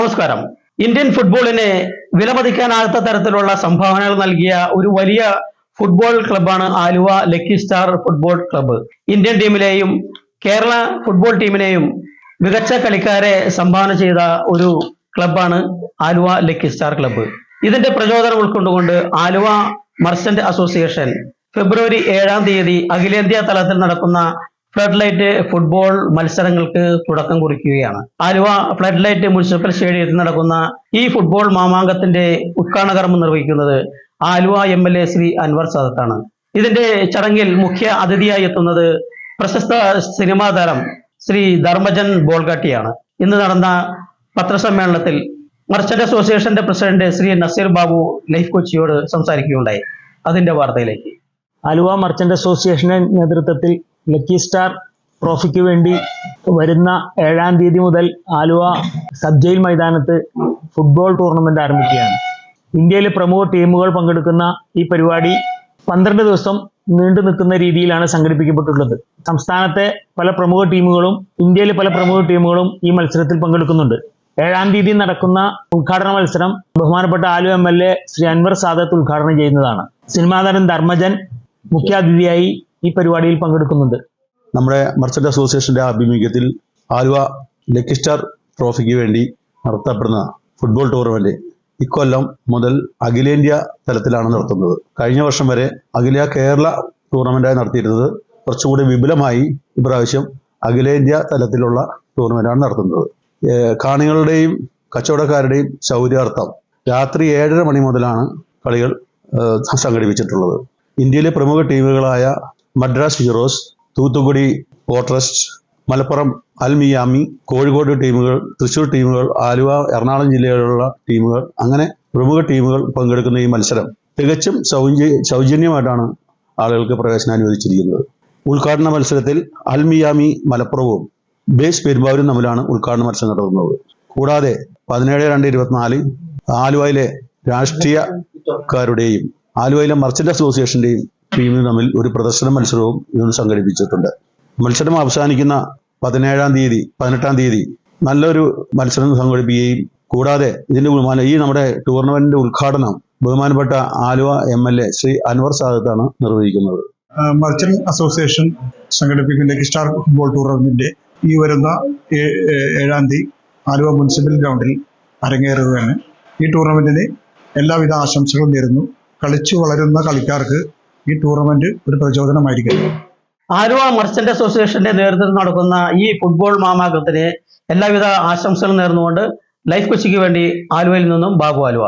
നമസ്കാരം. ഇന്ത്യൻ ഫുട്ബോളിനെ വിലമതിക്കാനാകാത്ത തരത്തിലുള്ള സംഭാവനകൾ നൽകിയ ഒരു വലിയ football ക്ലബ്ബാണ് Aluva lucky star football club. Indian ടീമിലെയും Kerala football ടീമിനെയും മികച്ച കളിക്കാരെ സംഭാവന ചെയ്ത ഒരു ക്ലബ്ബാണ് ആലുവ ലക്കി സ്റ്റാർ ക്ലബ്ബ്. ഇതിന്റെ പ്രചോദനം ഉൾക്കൊണ്ടുകൊണ്ട് ആലുവ മർച്ചന്റ് അസോസിയേഷൻ ഫെബ്രുവരി ഏഴാം തീയതി അഖിലേന്ത്യാ തലത്തിൽ നടക്കുന്ന ഫ്ലഡ് ലൈറ്റ് ഫുട്ബോൾ മത്സരങ്ങൾക്ക് തുടക്കം കുറിക്കുകയാണ്. ആലുവ ഫ്ലഡ് ലൈറ്റ് മുനിസിപ്പൽ സ്റ്റേഡിയത്തിൽ നടക്കുന്ന ഈ ഫുട്ബോൾ മാമാങ്കത്തിന്റെ ഉദ്ഘാടന കർമ്മം നിർവഹിക്കുന്നത് Aluva M L A Shri Anwar സദത്താണ്. ഇതിന്റെ ചടങ്ങിൽ മുഖ്യ അതിഥിയായി എത്തുന്നത് പ്രശസ്ത സിനിമാ താരം ശ്രീ ധർമ്മജൻ ബോൾഗാട്ടിയാണ്. ഇന്ന് നടന്ന പത്രസമ്മേളനത്തിൽ മർച്ചന്റ് അസോസിയേഷന്റെ പ്രസിഡന്റ് ശ്രീ നസീർ ബാബു ലൈഫ് കൊച്ചിയോട് സംസാരിക്കുകയുണ്ടായി. അതിന്റെ വാർത്തയിലേക്ക്. ആലുവ മർച്ചന്റ് അസോസിയേഷന്റെ നേതൃത്വത്തിൽ ലക്കി സ്റ്റാർ ട്രോഫിക്ക് വേണ്ടി വരുന്ന ഏഴാം തീയതി മുതൽ ആലുവ സബ് ജയിൽ മൈതാനത്ത് ഫുട്ബോൾ ടൂർണമെന്റ് ആരംഭിക്കുകയാണ്. ഇന്ത്യയിലെ പ്രമുഖ ടീമുകൾ പങ്കെടുക്കുന്ന ഈ പരിപാടി പന്ത്രണ്ട് ദിവസം നീണ്ടു നിൽക്കുന്ന രീതിയിലാണ് സംഘടിപ്പിക്കപ്പെട്ടിട്ടുള്ളത് സംസ്ഥാനത്തെ പല പ്രമുഖ ടീമുകളും ഇന്ത്യയിലെ പല പ്രമുഖ ടീമുകളും ഈ മത്സരത്തിൽ പങ്കെടുക്കുന്നുണ്ട്. ഏഴാം തീയതി നടക്കുന്ന ഉദ്ഘാടന മത്സരം ബഹുമാനപ്പെട്ട Aluva M L A Shri Anwar Sadath ഉദ്ഘാടനം ചെയ്യുന്നതാണ്. സിനിമാതാരൻ ധർമ്മജൻ മുഖ്യാതിഥിയായി ഈ പരിപാടിയിൽ പങ്കെടുക്കുന്നുണ്ട്. നമ്മുടെ മർച്ചന്റ് അസോസിയേഷന്റെ ആഭിമുഖ്യത്തിൽ ആലുവ ലക്കി സ്റ്റാർ ട്രോഫിക്ക് വേണ്ടി നടത്തപ്പെടുന്ന ഫുട്ബോൾ ടൂർണമെന്റ് ഇക്കൊല്ലം മുതൽ അഖിലേന്ത്യാ തലത്തിലാണ് നടത്തുന്നത്. കഴിഞ്ഞ വർഷം വരെ അഖില കേരള ടൂർണമെന്റായി നടത്തിയിരുന്നത് കുറച്ചുകൂടി വിപുലമായി ഇപ്രാവശ്യം അഖിലേന്ത്യാ തലത്തിലുള്ള ടൂർണമെന്റാണ് നടത്തുന്നത്. കാണികളുടെയും കച്ചവടക്കാരുടെയും സൗകര്യാർത്ഥം രാത്രി ഏഴര മണി മുതലാണ് കളികൾ സംഘടിപ്പിച്ചിട്ടുള്ളത്. ഇന്ത്യയിലെ പ്രമുഖ ടീമുകളായ Madras heroes Thoothukudi port trust Malappuram Al Miami Kozhikode ടീമുകൾ തൃശൂർ ടീമുകൾ ആലുവ എറണാകുളം ജില്ലകളിലുള്ള ടീമുകൾ അങ്ങനെ പ്രമുഖ ടീമുകൾ പങ്കെടുക്കുന്ന ഈ മത്സരം തികച്ചും സൗജ സൗജന്യമായിട്ടാണ് ആളുകൾക്ക് പ്രവേശനം അനുവദിച്ചിരിക്കുന്നത് ഉദ്ഘാടന മത്സരത്തിൽ അൽമിയാമി മലപ്പുറവും ബേസ് പെരുമ്പാവൂരും തമ്മിലാണ് ഉദ്ഘാടന മത്സരം നടത്തുന്നത്. കൂടാതെ പതിനേഴ് രണ്ട് ഇരുപത്തിനാല് ആലുവയിലെ രാഷ്ട്രീയക്കാരുടെയും ആലുവയിലെ മർച്ചന്റ് അസോസിയേഷന്റെയും ടീമിന് തമ്മിൽ ഒരു പ്രദർശന മത്സരവും ഇന്ന് സംഘടിപ്പിച്ചിട്ടുണ്ട്. മത്സരം അവസാനിക്കുന്ന പതിനേഴാം തീയതി പതിനെട്ടാം തീയതി നല്ലൊരു മത്സരം സംഘടിപ്പിക്കുകയും കൂടാതെ ഇതിന്റെ ബഹുമാനം ഈ നമ്മുടെ ടൂർണമെന്റിന്റെ ഉദ്ഘാടനം ബഹുമാനപ്പെട്ട Aluva M L A Shri Anwar സാദത്താണ് നിർവഹിക്കുന്നത്. മർച്ചന്റ് അസോസിയേഷൻ സംഘടിപ്പിക്കുന്ന ലക്കി സ്റ്റാർ ഫുട്ബോൾ ടൂർണമെന്റിന്റെ ഈ വരുന്ന ഏഴാം തീയതി ആലുവ മുനിസിപ്പൽ ഗ്രൗണ്ടിൽ അരങ്ങേറുകയാണ്. ഈ ടൂർണമെന്റിന് എല്ലാവിധ ആശംസകളും നേരുന്നു. കളിച്ചു വളരുന്ന കളിക്കാർക്ക് ഈ ടൂർണമെന്റ് ഒരു പ്രചോദനമായിരിക്കും. ആലുവ മർച്ചന്റ് അസോസിയേഷന്റെ നേതൃത്വത്തിൽ നടക്കുന്ന ഈ ഫുട്ബോൾ മാമാങ്കത്തിന് എല്ലാവിധ ആശംസകളും നേർന്നുകൊണ്ട് ലൈഫ് കൊച്ചിക്ക് വേണ്ടി ആലുവയിൽ നിന്നും ബാബു ആലുവ.